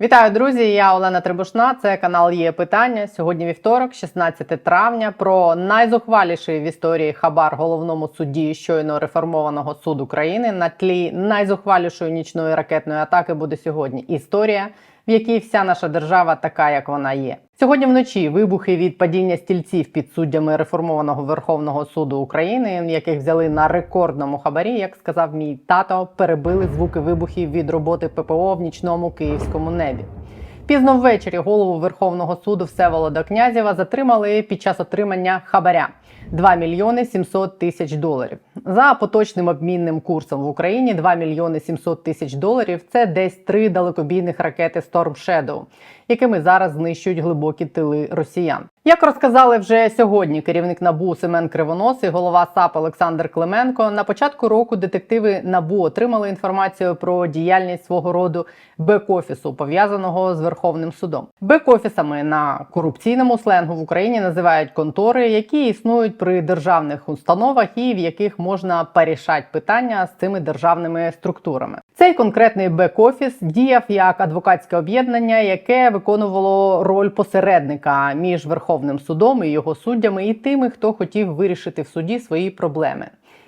Вітаю, друзі! Я Олена Трибушна. Це канал Є Питання. Сьогодні вівторок, 16 травня. Про найзухваліший в історії хабар головному судді щойно реформованого суду країни на тлі найзухвалішої нічної ракетної атаки буде сьогодні. Історія, в якій вся наша держава така, як вона є. Сьогодні вночі вибухи від падіння стільців під суддями реформованого Верховного суду України, яких взяли на рекордному хабарі, як сказав мій тато, перебили звуки вибухів від роботи ППО в нічному київському небі. Пізно ввечері голову Верховного суду Всеволода Князєва затримали під час отримання хабаря 2 мільйони 700 тисяч доларів. За поточним обмінним курсом в Україні 2 мільйони 700 тисяч доларів це десь три далекобійних ракети Storm Shadow, якими зараз знищують глибокі тили росіян. Як розказали вже сьогодні керівник набу Семен Кривонос і голова САП Олександр Клименко, на початку року детективи набу отримали інформацію про діяльність свого роду бек-офісу, пов'язаного з Верховним судом. Бек-офісами на корупційному сленгу в Україні називають контори, які існують при державних установах і в яких можна порішати питання з цими державними структурами. Цей конкретний бек-офіс діяв як адвокатське об'єднання, яке виконувало роль посередника між Верховним судом і його суддями, і тими, хто хотів вирішити в суді свої проблеми.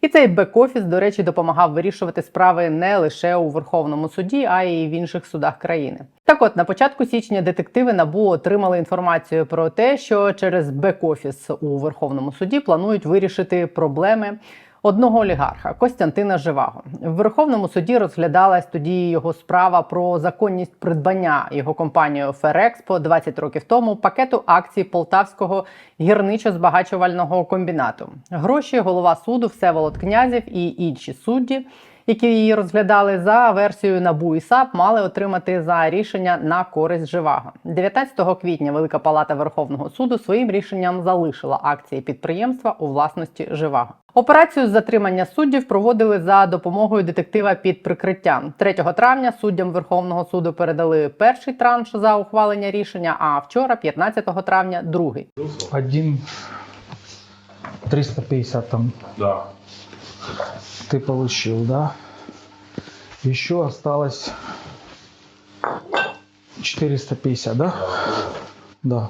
І цей бек-офіс, до речі, допомагав вирішувати справи не лише у Верховному суді, а й в інших судах країни. Так от на початку січня детективи набу отримали інформацію про те, що через бек-офіс у Верховному суді планують вирішити проблеми. Одного олігарха Костянтина Живаго в Верховному суді розглядалась тоді його справа про законність придбання його компанією Ферекспо 20 років тому пакету акцій Полтавського гірничо-збагачувального комбінату. Гроші голова суду Всеволод Князів і інші судді, які її розглядали за версією НАБУ і САП, мали отримати за рішення на користь Живаго. 19 квітня Велика Палата Верховного суду своїм рішенням залишила акції підприємства у власності Живаго. Операцію з затримання суддів проводили за допомогою детектива під прикриттям. 3 травня суддям Верховного суду передали перший транш за ухвалення рішення. А вчора, 15 травня, другий. Один 350 там Да. ты получил, да? Еще осталось 450, да? Да.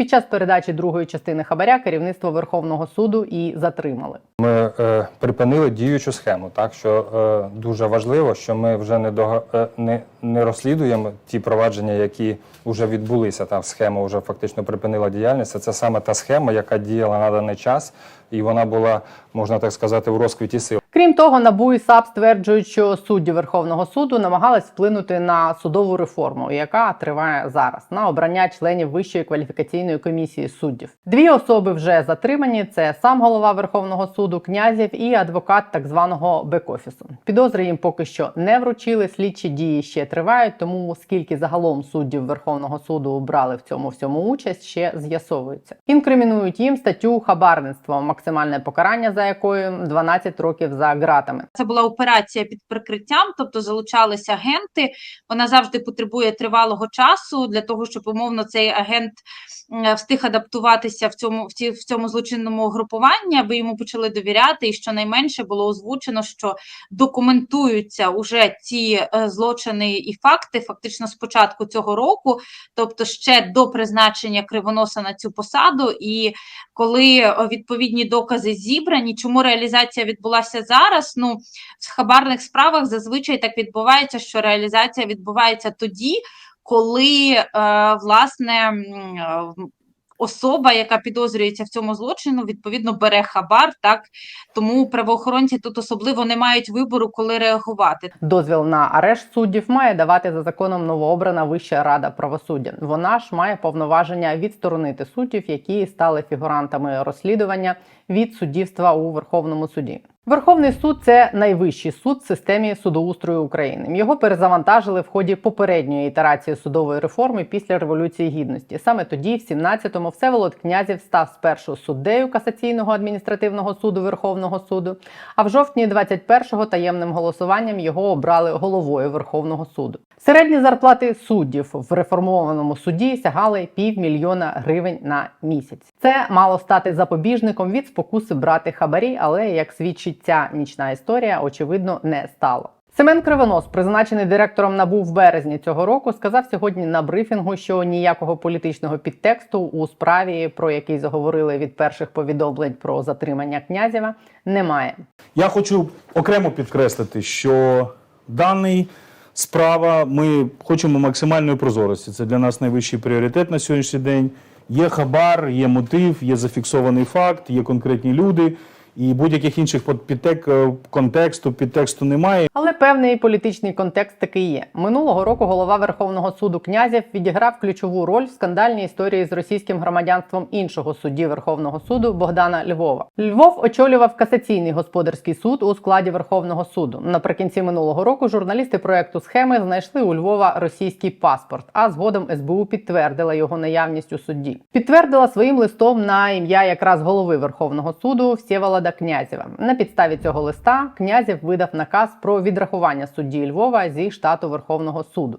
Під час передачі другої частини хабаря керівництво Верховного суду і затримали. Ми е, припинили діючу схему, так що е, дуже важливо, що ми вже не, дога, е, не, не розслідуємо ті провадження, які вже відбулися. Та схема вже фактично припинила діяльність. Це саме та схема, яка діяла на даний час, і вона була, можна так сказати, в розквіті сил. Крім того, НАБУ і САП стверджують, що судді Верховного суду намагались вплинути на судову реформу, яка триває зараз на обрання членів Вищої кваліфікаційної комісії суддів. Дві особи вже затримані: це сам голова Верховного суду Князів і адвокат так званого бек-офісу. Підозри їм поки що не вручили. Слідчі дії ще тривають. Тому скільки загалом суддів Верховного суду брали в цьому всьому участь, ще з'ясовується. Інкримінують їм статтю хабарництво, максимальне покарання за якою 12 років за ґратами. Це була операція під прикриттям, тобто залучалися агенти. Вона завжди потребує тривалого часу для того, щоб умовно цей агент встиг адаптуватися в цьому в, ці, в цьому злочинному групуванні, аби йому почали довіряти. І щонайменше було озвучено, що документуються уже ці е, злочини і факти, фактично з початку цього року, тобто ще до призначення кривоноса на цю посаду. І коли е, відповідні докази зібрані, чому реалізація відбулася зараз? Ну в хабарних справах зазвичай так відбувається, що реалізація відбувається тоді, коли е, власне е, особа, яка підозрюється в цьому злочину, відповідно бере хабар. Так тому правоохоронці тут особливо не мають вибору, коли реагувати. Дозвіл на арешт суддів має давати за законом новообрана Вища рада правосуддя. Вона ж має повноваження відсторонити суддів, які стали фігурантами розслідування від суддівства у Верховному суді. Верховний суд це найвищий суд в системі судоустрою України. Його перезавантажили в ході попередньої ітерації судової реформи після революції гідності. Саме тоді, в 17-му, Всеволод Князів став спершу суддею касаційного адміністративного суду Верховного суду. А в жовтні 21-го таємним голосуванням його обрали головою Верховного суду. Середні зарплати суддів в реформованому суді сягали півмільйона гривень на місяць. Це мало стати запобіжником від спокуси брати хабарі, але як свідчить ця нічна історія, очевидно, не стало. Семен Кривонос, призначений директором НАБУ в березні цього року, сказав сьогодні на брифінгу, що ніякого політичного підтексту у справі, про який заговорили від перших повідомлень про затримання князєва, немає. Я хочу окремо підкреслити, що даний справа ми хочемо максимальної прозорості. Це для нас найвищий пріоритет на сьогоднішній день. Є хабар, є мотив, є зафіксований факт, є конкретні люди. І будь-яких інших підтек, е, контексту, підтексту немає. Але певний політичний контекст таки є. Минулого року голова Верховного суду князів відіграв ключову роль в скандальній історії з російським громадянством іншого судді Верховного суду Богдана Львова. Львов очолював касаційний господарський суд у складі Верховного суду. Наприкінці минулого року журналісти проекту схеми знайшли у Львова російський паспорт, а згодом СБУ підтвердила його наявність у судді. Підтвердила своїм листом на ім'я якраз голови Верховного суду Всєволода Князєва. На підставі цього листа Князєв видав наказ про відрахування судді Львова зі штату Верховного суду.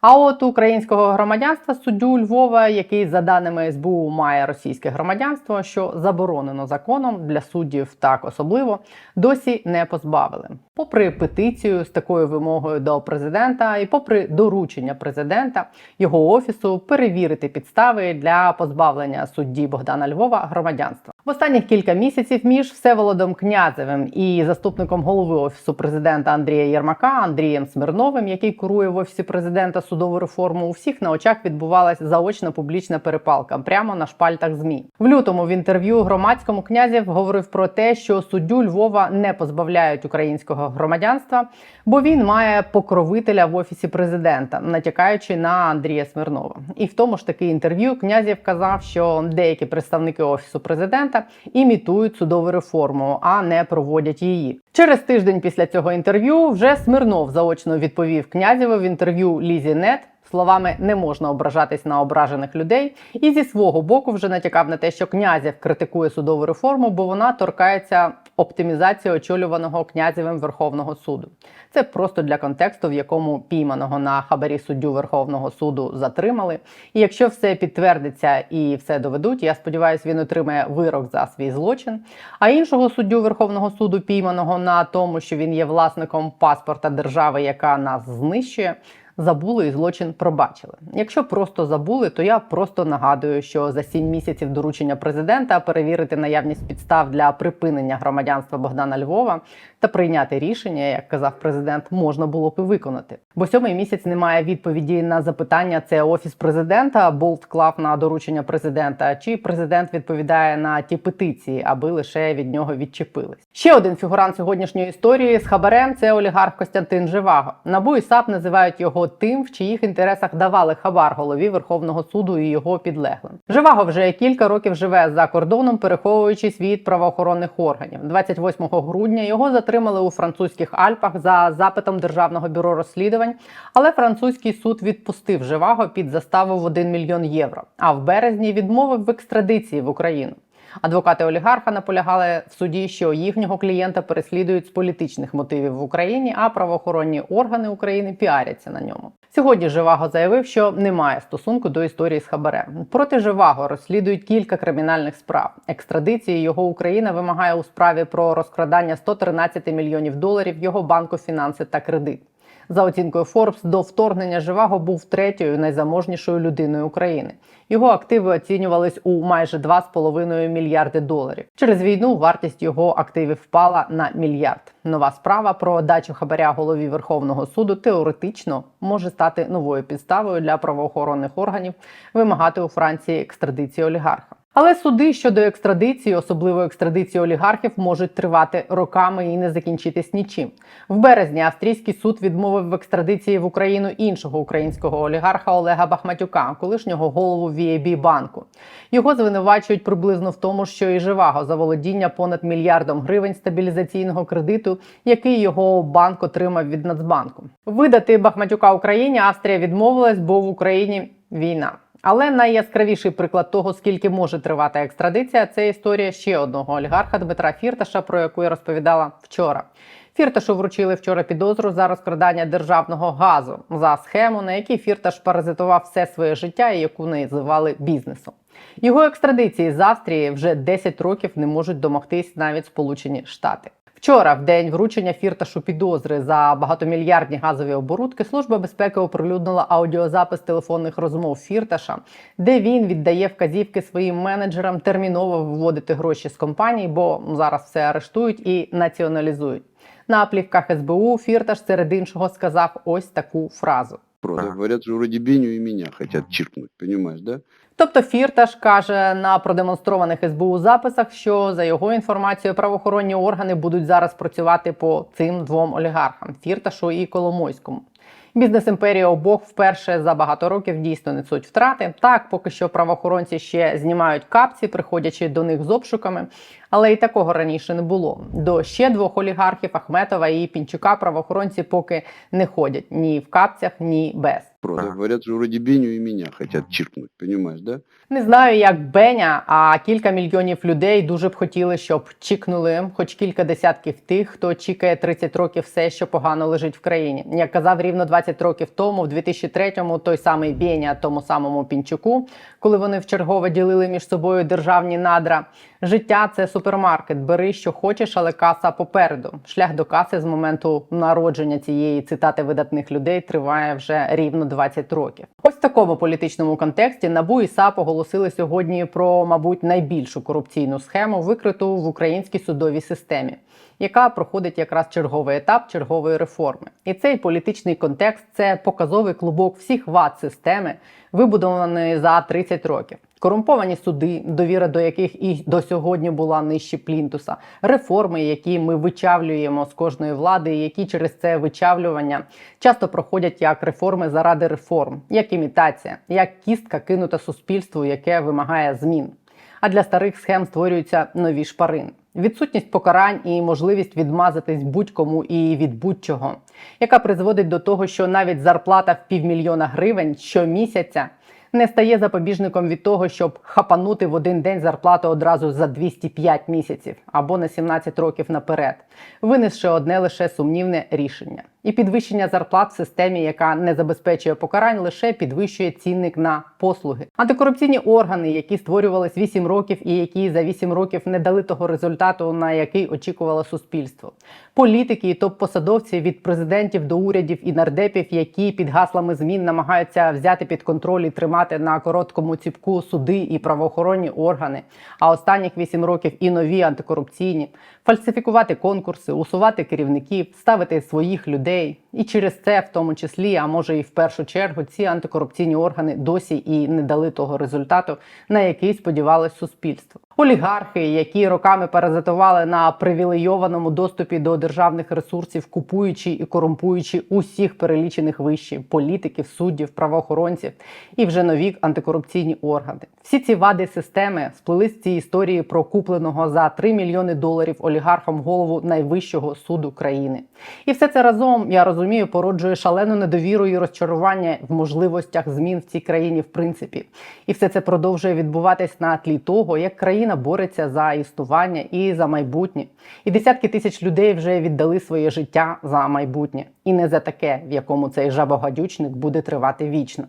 А от українського громадянства суддю Львова, який за даними СБУ має російське громадянство, що заборонено законом для суддів так особливо, досі не позбавили. Попри петицію з такою вимогою до президента, і попри доручення президента його офісу перевірити підстави для позбавлення судді Богдана Львова громадянства. В останніх кілька місяців між Всеволодом Князевим і заступником голови офісу президента Андрія Єрмака Андрієм Смирновим, який курує в офісі президента судову реформу, у всіх на очах відбувалась заочна публічна перепалка прямо на шпальтах змі. В лютому в інтерв'ю громадському князів говорив про те, що суддю Львова не позбавляють українського громадянства, бо він має покровителя в офісі президента, натякаючи на Андрія Смирнова. І в тому ж таки інтерв'ю князів казав, що деякі представники офісу президента імітують судову реформу, а не проводять її. Через тиждень після цього інтерв'ю вже Смирнов заочно відповів князєву в інтерв'ю Лізі Нет. Словами не можна ображатись на ображених людей, і зі свого боку вже натякав на те, що князів критикує судову реформу, бо вона торкається оптимізації очолюваного князевим Верховного суду. Це просто для контексту, в якому пійманого на хабарі суддю Верховного суду затримали. І якщо все підтвердиться і все доведуть, я сподіваюся, він отримає вирок за свій злочин. А іншого суддю Верховного суду, пійманого на тому, що він є власником паспорта держави, яка нас знищує. Забули і злочин пробачили. Якщо просто забули, то я просто нагадую, що за сім місяців доручення президента перевірити наявність підстав для припинення громадянства Богдана Львова та прийняти рішення, як казав президент, можна було б і виконати. Бо сьомий місяць немає відповіді на запитання: це офіс президента, болт клав на доручення президента, чи президент відповідає на ті петиції, аби лише від нього відчепились. Ще один фігурант сьогоднішньої історії з хабарем це олігарх Костянтин Живаго. Набу і САП називають його тим, в чиїх інтересах давали хабар голові Верховного суду і його підлеглим. Живаго вже кілька років живе за кордоном, переховуючись від правоохоронних органів. 28 грудня його затримали у французьких Альпах за запитом державного бюро розслідувань, але французький суд відпустив Живаго під заставу в 1 мільйон євро. А в березні відмовив в екстрадиції в Україну. Адвокати олігарха наполягали в суді, що їхнього клієнта переслідують з політичних мотивів в Україні, а правоохоронні органи України піаряться на ньому. Сьогодні Живаго заявив, що немає стосунку до історії з хабарем. Проти Живаго розслідують кілька кримінальних справ. Екстрадиції його Україна вимагає у справі про розкрадання 113 мільйонів доларів його банку фінанси та кредит. За оцінкою Forbes, до вторгнення Живаго був третьою найзаможнішою людиною України. Його активи оцінювались у майже 2,5 мільярди доларів. Через війну вартість його активів впала на мільярд. Нова справа про дачу хабаря голові Верховного суду теоретично може стати новою підставою для правоохоронних органів вимагати у Франції екстрадиції олігарха. Але суди щодо екстрадиції, особливо екстрадиції олігархів, можуть тривати роками і не закінчитись нічим. В березні австрійський суд відмовив в екстрадиції в Україну іншого українського олігарха Олега Бахматюка, колишнього голову VAB банку. Його звинувачують приблизно в тому, що і Живаго за володіння понад мільярдом гривень стабілізаційного кредиту, який його банк отримав від Нацбанку. Видати Бахматюка Україні Австрія відмовилась, бо в Україні війна. Але найяскравіший приклад того, скільки може тривати екстрадиція, це історія ще одного олігарха Дмитра Фірташа, про яку я розповідала вчора. Фірташу вручили вчора підозру за розкрадання державного газу за схему, на якій Фірташ паразитував все своє життя і яку називали бізнесом. Його екстрадиції з Австрії вже 10 років не можуть домогтись навіть Сполучені Штати. Вчора, в день вручення фірташу підозри за багатомільярдні газові оборудки, служба безпеки оприлюднила аудіозапис телефонних розмов фірташа, де він віддає вказівки своїм менеджерам терміново виводити гроші з компанії, бо зараз все арештують і націоналізують. На плівках СБУ фірташ серед іншого сказав ось таку фразу. Просто говорят, что вроде Беню и меня хотят чиркнуть, понимаешь, да? Тобто Фірташ каже на продемонстрованих СБУ записах, що за його інформацією правоохоронні органи будуть зараз працювати по цим двом олігархам Фірташу і Коломойському. Бізнес імперії обох вперше за багато років дійсно несуть втрати. Так, поки що правоохоронці ще знімають капці, приходячи до них з обшуками, але і такого раніше не було. До ще двох олігархів Ахметова і Пінчука правоохоронці поки не ходять ні в капцях, ні без. Просто говорят, что вроде Беню и меня хотят чиркнуть, понимаешь, да? Не знаю, як Беня, а кілька мільйонів людей дуже б хотіли, щоб чікнули хоч кілька десятків тих, хто чікає 30 років все, що погано лежить в країні. Як казав рівно 20 років тому, в 2003-му, той самий Беня тому самому Пінчуку, коли вони вчергове ділили між собою державні надра. Життя це супермаркет. Бери, що хочеш, але каса попереду. Шлях до каси з моменту народження цієї цитати видатних людей триває вже рівно 20 років. Ось в такому політичному контексті НАБУ і САП оголосили сьогодні про, мабуть, найбільшу корупційну схему, викриту в українській судовій системі, яка проходить якраз черговий етап чергової реформи. І цей політичний контекст це показовий клубок всіх вад системи, вибудованої за 30 років. Корумповані суди, довіра до яких і до сьогодні була нижче плінтуса, реформи, які ми вичавлюємо з кожної влади, які через це вичавлювання часто проходять як реформи заради реформ, як імітація, як кістка кинута суспільству, яке вимагає змін. А для старих схем створюються нові шпарини. Відсутність покарань і можливість відмазатись будь-кому і від будь-чого, яка призводить до того, що навіть зарплата в півмільйона гривень щомісяця не стає запобіжником від того, щоб хапанути в один день зарплату одразу за 205 місяців або на 17 років наперед, винесши одне лише сумнівне рішення. І підвищення зарплат в системі, яка не забезпечує покарань, лише підвищує цінник на послуги. Антикорупційні органи, які створювались 8 років і які за 8 років не дали того результату, на який очікувало суспільство. Політики і топ-посадовці від президентів до урядів і нардепів, які під гаслами змін намагаються взяти під контроль і тримати на короткому ціпку суди і правоохоронні органи. А останніх 8 років і нові антикорупційні фальсифікувати конкурси, усувати керівників, ставити своїх людей. І через це, в тому числі, а може і в першу чергу, ці антикорупційні органи досі і не дали того результату, на який сподівалось суспільство. Олігархи, які роками паразитували на привілейованому доступі до державних ресурсів, купуючи і корумпуючи усіх перелічених вище політиків, суддів, правоохоронців і вже нові антикорупційні органи. Всі ці вади системи сплили з цієї історії про купленого за 3 мільйони доларів олігархом голову найвищого суду країни. І все це разом я розумію, породжує шалену недовіру і розчарування в можливостях змін в цій країні, в принципі. І все це продовжує відбуватись на тлі того, як країна бореться за існування і за майбутнє. І десятки тисяч людей вже віддали своє життя за майбутнє, і не за таке, в якому цей жабогадючник буде тривати вічно.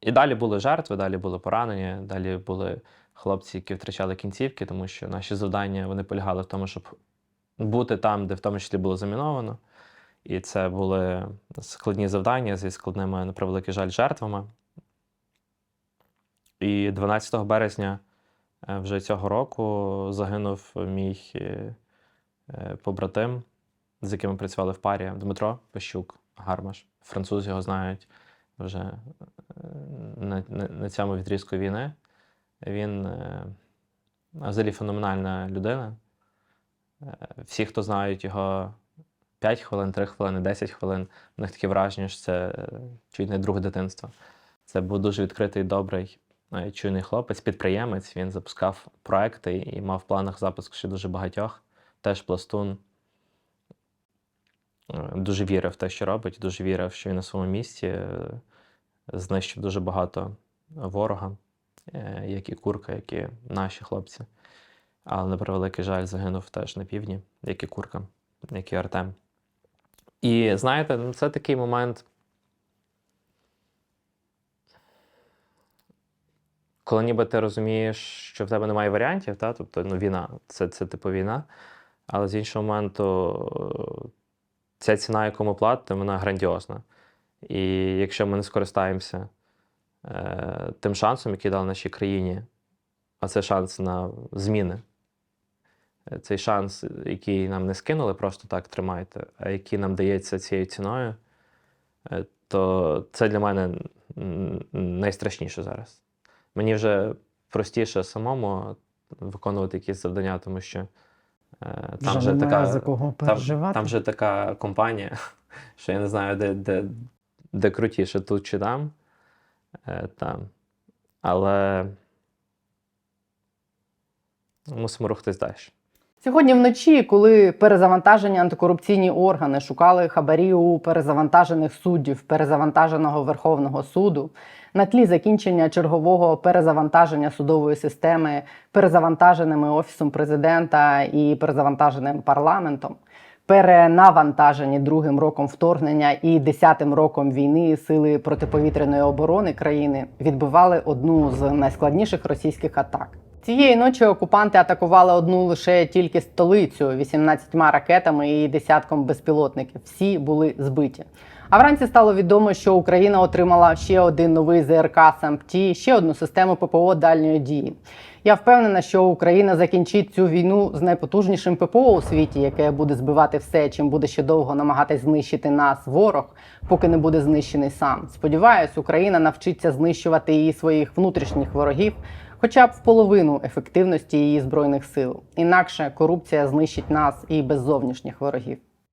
І далі були жертви, далі були поранені, далі були хлопці, які втрачали кінцівки, тому що наші завдання вони полягали в тому, щоб бути там, де в тому числі було заміновано. І це були складні завдання зі складними, на превеликий жаль, жертвами. І 12 березня вже цього року загинув мій е, е, побратим, з яким ми працювали в парі Дмитро Пещук, Гармаш. Французи його знають вже е, на, на, на цьому відрізку війни. Він е, взагалі феноменальна людина. Е, Всі, хто знають його 5 хвилин, 3 хвилини, 10 хвилин, у них таке враження, що це е, чуть не друге дитинство. Це був дуже відкритий, добрий, е, чуйний хлопець, підприємець. Він запускав проекти і мав в планах запуск ще дуже багатьох. Теж пластун. Е, Дуже вірив в те, що робить, дуже вірив, що він на своєму місці. е, Знищив дуже багато ворога, е, як і курка, як і наші хлопці. Але на превеликий жаль, загинув теж на півдні, як і курка, як і Артем. І знаєте, це такий момент, коли ніби ти розумієш, що в тебе немає варіантів, та? тобто ну, війна, це, це типу війна. Але з іншого моменту, е, ця ціна, яку ми платимо, вона грандіозна. І якщо ми не скористаємося е, тим шансом, який дав нашій країні, а це шанс на зміни. Е, Цей шанс, який нам не скинули, просто так тримайте, а який нам дається цією ціною, е, то це для мене найстрашніше зараз. Мені вже простіше самому виконувати якісь завдання, тому що е, там вже така, за кого там, там вже така компанія, що я не знаю, де, де, де крутіше, тут чи там. Е, там. Але мусимо рухатись далі. Сьогодні вночі, коли перезавантажені антикорупційні органи шукали хабарі у перезавантажених суддів перезавантаженого Верховного суду, на тлі закінчення чергового перезавантаження судової системи перезавантаженими офісом президента і перезавантаженим парламентом, перенавантажені другим роком вторгнення і десятим роком війни сили протиповітряної оборони країни відбивали одну з найскладніших російських атак. Цієї ночі окупанти атакували одну лише тільки столицю 18 ракетами і десятком безпілотників. Всі були збиті. А вранці стало відомо, що Україна отримала ще один новий ЗРК САМПТІ, ще одну систему ППО дальньої дії. Я впевнена, що Україна закінчить цю війну з найпотужнішим ППО у світі, яке буде збивати все, чим буде ще довго намагатись знищити нас ворог, поки не буде знищений сам. Сподіваюсь, Україна навчиться знищувати і своїх внутрішніх ворогів, хоча б в половину ефективності її збройних сил. Інакше корупція знищить нас і без зовнішніх ворогів.